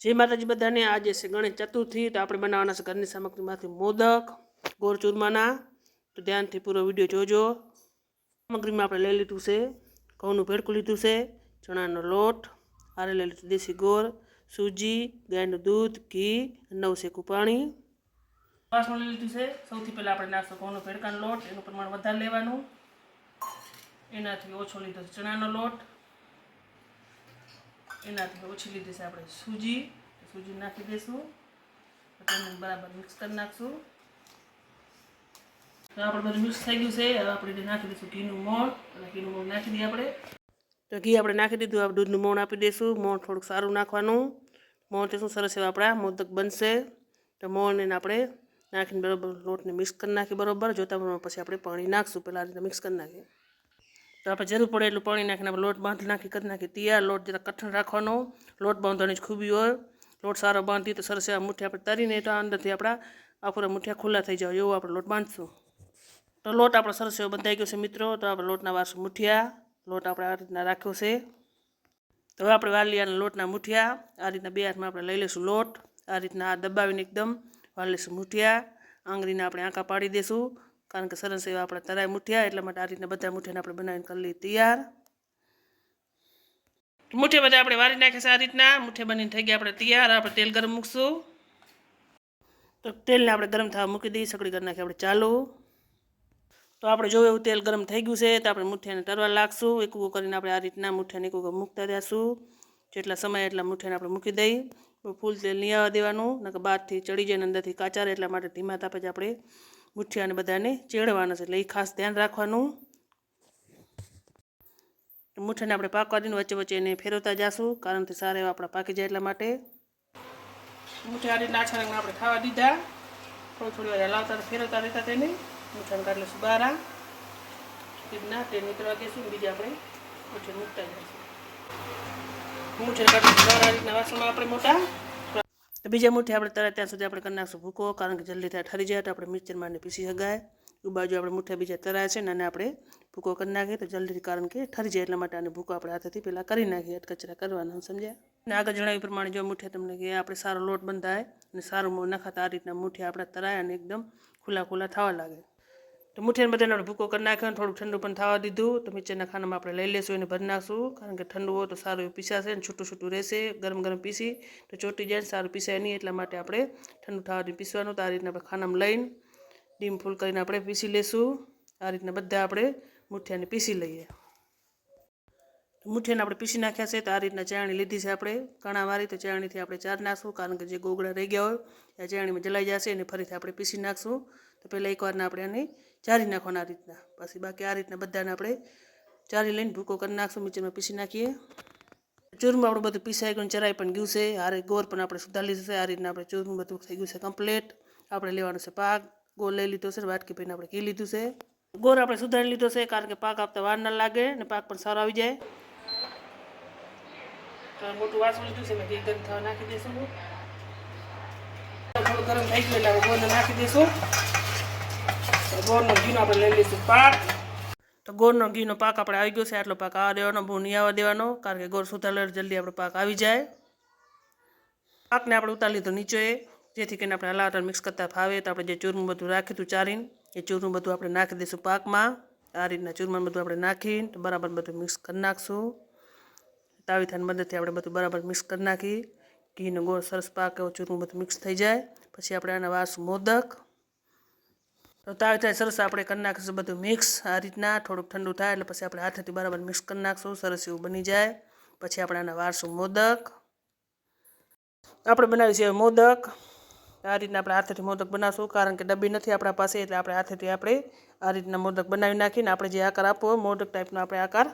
જય માતાજી બધાને. આજે છે ગણેશ ચતુર્થી, તો આપણે બનાવવાના છે ઘરની સામગ્રીમાંથી મોદક ગોળ ચૂરમાના તો ધ્યાનથી પૂરો વીડિયો જોજો. સામગ્રીમાં આપણે લઈ લીધું છે ઘઉંનું ભેડકું લીધું છે, ચણાનો લોટ, આરે લઈ લીધું દેશી ગોળ, સૂજી, ગાયનું દૂધ, ઘી નવ શેકું પાણી. વાસણ લઈ લીધું છે. સૌથી પહેલાં આપણે નાસ્તો ઘઉંનો ભેડકાનો લોટ, એનું પ્રમાણ વધારે લેવાનું. એનાથી ઓછો લીધો છે ચણાનો લોટ. એનાથી ઓછી લીધી છે આપણે સૂજી. સૂજી નાખી દઈશું. બરાબર મિક્સ કરી નાખશું. તો આપણે બધું મિક્સ થઈ ગયું છે. હવે આપણે નાખી દઈશું ઘીનું મોણ. અને ઘીનું મોણ નાખી દઈએ આપણે. તો ઘી આપણે નાખી દીધું. આપણે દૂધનું મોણ આપી દઈશું. મોણ થોડુંક સારું નાખવાનું. મોણ શું સરસ એવા આપણા મોદક બનશે. તો મોણ એને આપણે નાખીને બરાબર લોટને મિક્સ કરી નાખી બરાબર. જોતા પછી આપણે પાણી નાખશું. પહેલાં રીતે મિક્સ કરી નાખીએ. તો આપણે જરૂર પડે એટલું પાણી નાખીને આપણે લોટ બાંધી નાખી, કરી નાખી તૈયાર લોટ જરા કઠણ રાખવાનો, લોટ બાંધવાની જ ખૂબી હોય. લોટ સારો બાંધી તો સરસ એવા મુઠ્ઠી આપણે તરીને તો અંદરથી આપણા આખુરા મુઠ્ઠિયા ખુલ્લા થઈ જાય. એવું આપણે લોટ બાંધશું. તો લોટ આપણો સરસ એવો બંધાઈ ગયો છે મિત્રો. તો આપણે લોટના વારસું મુઠિયા, લોટ આપણે આ રીતના રાખ્યો છે. તો હવે આપણે વાલિયાના લોટના મુઠિયા, આ રીતના બે હાથમાં આપણે લઈ લઈશું લોટ. આ રીતના આ દબાવીને એકદમ વાળી લઈશું મુઠિયા. આંગળીને આપણે આંકા પાડી દઈશું કારણ કે સરસ એવા આપણે તરાય મુઠિયા, એટલા માટે આ રીતના બધા મુઠિયાને આપણે બનાવીને કરી લઈએ તૈયાર. મુઠ્ઠી બધા આપણે વારી નાખીશું આ રીતના. મુઠ્ઠે બનીને થઈ ગયા આપણે તૈયાર. આપણે તેલ ગરમ મૂકશું. તો તેલને આપણે ગરમ થવા મૂકી દઈએ સગડી કરી નાખી આપણે ચાલુ. તો આપણે જોયું એવું તેલ ગરમ થઈ ગયું છે, તો આપણે મુઠ્ઠીને તરવા લાગશું. એક કરીને આપણે આ રીતના મુઠ્ઠીને એક મૂકતા જઈશું જેટલા સમય એટલા મુઠ્ઠીને આપણે મૂકી દઈએ. ફૂલ તેલ નહીં આવવા દેવાનું, નકર બહારથી ચડી જાય ને અંદરથી કાચારે એટલા માટે ધીમા તાપે જ આપણે મુઠ્ઠિયાને બધાને ચેડવાના છે. એટલે એ ખાસ ધ્યાન રાખવાનું. મુઠ્ઠાને આપણે પાકવા દઈને વચ્ચે વચ્ચે એને ફેરવતા જશું, કારણ કે સારા એવા આપણા પાકી જાય એટલા માટે. મુઠ્ઠા આ રંગના આપણે ખાવા દીધા. થોડી થોડી વાર હલાવતા ફેરવતા રહેતા તેને. મુઠ્ઠાને કાઢલે લઈશું બારા. રીતના તે નીકળવા દઈશું બીજા આપણે મુઠ્ઠી મૂકતા જઈશું મુઠ્ઠી કાઢી બહાર રીતના વાસણમાં આપણે મોટા. બીજા મુઠ્ઠી આપણે તરત ત્યાં સુધી આપણે કરી નાખશું ભૂકો, કારણ કે જલ્દી થાય, ઠરી જાય તો આપણે મિક્સર મારને પીસી શકાય. એ બાજુ આપણે મુઠ્ઠા બીજા તરાય છે ને આને આપણે ભૂકો કરી નાખીએ તો જલ્દી, કારણ કે ઠરી જાય એટલા માટે આને ભૂકો આપણે હાથેથી પહેલાં કરી નાખીએ કચરા કરવાના, સમજ્યા? અને આગળ જણાવ્યું પ્રમાણે જો મુઠ્ઠા તમને કે આપણે સારો લોટ બંધાય અને સારું નખાતા, આ રીતના મુઠ્ઠી આપણે તરાય અને એકદમ ખુલ્લા ખુલ્લા થવા લાગે. તો મુઠ્ઠીને બધાને આપણે ભૂકો કરી નાખ્યો થોડું ઠંડુ પણ થવા દીધું. તો મિક્સરના ખાનામાં આપણે લઈ લેશું એને ભરી નાખશું. કારણ કે ઠંડુ હોય તો સારું એવું પીસાશે ને છૂટું છૂટું રહેશે, ગરમ ગરમ પીસી. તો ચોટી જાય સારું પીસાય નહીં, એટલા માટે આપણે ઠંડુ થવાથી પીસવાનું. તો આ રીતના આપણે ખાનામાં લઈને ડીમ ફૂલ કરીને આપણે પીસી લેશું. આ રીતના બધા આપણે મુઠ્ઠિયાને પીસી લઈએ. મુઠ્ઠિયાને આપણે પીસી નાખ્યા છે તો આ રીતના ચાણી લીધી છે આપણે. કણા મારી તો ચાણીથી આપણે ચાર નાખશું, કારણ કે જે ગોગળા રહી ગયા હોય, એ ચાણીમાં જલાઈ જશે અને ફરીથી આપણે પીસી નાખશું. તો પહેલાં એકવારના આપણે એને ચારી નાખવાના આ રીતના. પછી બાકી આ રીતના બધાને આપણે ચારી લઈને ભૂકો કરી નાખશું, મિક્સરમાં પીસી નાખીએ. ચૂરમું આપણું બધું પીસાઈ ગયું ચરાઈ પણ ગયું છે. હારે ગોર પણ આપણે સુધારી લીધું છે. આ રીતના આપણે ચૂરમું બધું થઈ ગયું છે કમ્પ્લેટ. આપણે લેવાનું છે પાક. ગોળ લઈ લીધો છે વાટકી પીને આપણે ઘી લીધું છે. ગોળ આપણે સુધારી લીધો છે, કારણ કે પાક આપતા વાર ના લાગે ને પાક પણ સારો આવી જાય. મોટું વાસણ લીધું છે મેં ગરમ થવા નાખી દઈશું થોડું ગરમ થઈ ગયું એટલે ગોળને નાખી દઈશું ગોળનો ઘીનો આપણે લઈ લઈશું પાક. તો ગોળનો ઘીનો પાક આપણે આવી ગયો છે, આટલો પાક આવવા દેવાનો, બહુ નહીં આવવા દેવાનો, કારણ કે ગોળ સુધારેલો જલ્દી આપણો પાક આવી જાય. પાકને આપણે ઉતારી લીધો નીચે, જેથી કરીને આપણે હલાવટા મિક્સ કરતા ફાવે. તો આપણે જે ચૂરમું બધું રાખ્યું હતું ચારીને, એ ચૂરમું બધું આપણે નાખી દઈશું પાકમાં. આ રીતના ચૂરમા બધું આપણે નાખીને બરાબર બધું મિક્સ કરી નાખશું. તાવીથાની મદદથી આપણે બધું બરાબર મિક્સ કરી નાખી. ઘીનો ગોળ સરસ પાક એવું ચૂરમું બધું મિક્સ થઈ જાય. પછી આપણે આના વાસું મોદક. તો તાવીથાય સરસ આપણે કરી નાખીશું બધું મિક્સ આ રીતના થોડુંક ઠંડુ થાય એટલે પછી આપણે હાથેથી બરાબર મિક્સ કરી નાખશું. સરસ એવું બની જાય. પછી આપણે આને વારસું મોદક. આપણે બનાવીશું મોદક. આ રીતના આપણે હાથેથી મોદક બનાવશું. કારણ કે ડબ્બી નથી આપણા પાસે, એટલે આપણે હાથેથી આપણે આ રીતના મોદક બનાવી નાખીને આપણે જે આકાર આપવો મોદક ટાઈપનો આપણે આકાર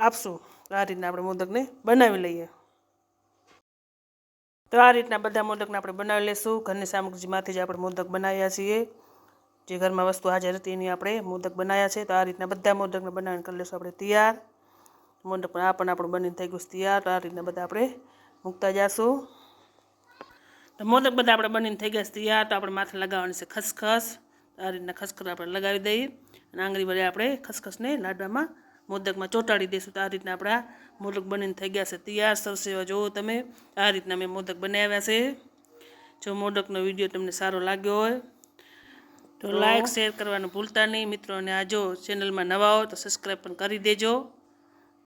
આપશું. આ રીતના આપણે મોદકને બનાવી લઈએ. તો આ રીતના બધા મોદકને આપણે બનાવી લઈશું ઘરની સામગ્રીમાંથી જ આપણે મોદક બનાવ્યા છીએ. જે ઘરમાં વસ્તુ હાજર હતી એની આપણે મોદક બનાવ્યા છે. તો આ રીતના બધા મોદકને બનાવીને કરી લઈશું આપણે તૈયાર. મોદક પણ આ પણ આપણું બનીને થઈ ગયું તૈયાર. તો આ રીતના બધા આપણે મૂકતા જઈશું તો મોદક બધા આપણે બનીને થઈ ગયા તૈયાર. તો આપણે માથે લગાવવાની છે ખસખસ. આ રીતના ખસખસ આપણે લગાવી દઈએ. અને આંગળી વડે આપણે ખસખસને લાડવામાં મોદકમાં ચોંટાડી દઈશું તો આ રીતના આપણા મોદક બનીને થઈ ગયા છે. તૈયાર સરસ એવા જુઓ તમે આ રીતના મેં મોદક બનાવ્યા છે. જો મોદકનો વીડિયો તમને સારો લાગ્યો હોય તો લાઈક શેર કરવાનું ભૂલતા નહીં. મિત્રો અને આ જો ચેનલમાં નવા હો તો સબસ્ક્રાઈબ પણ કરી દેજો.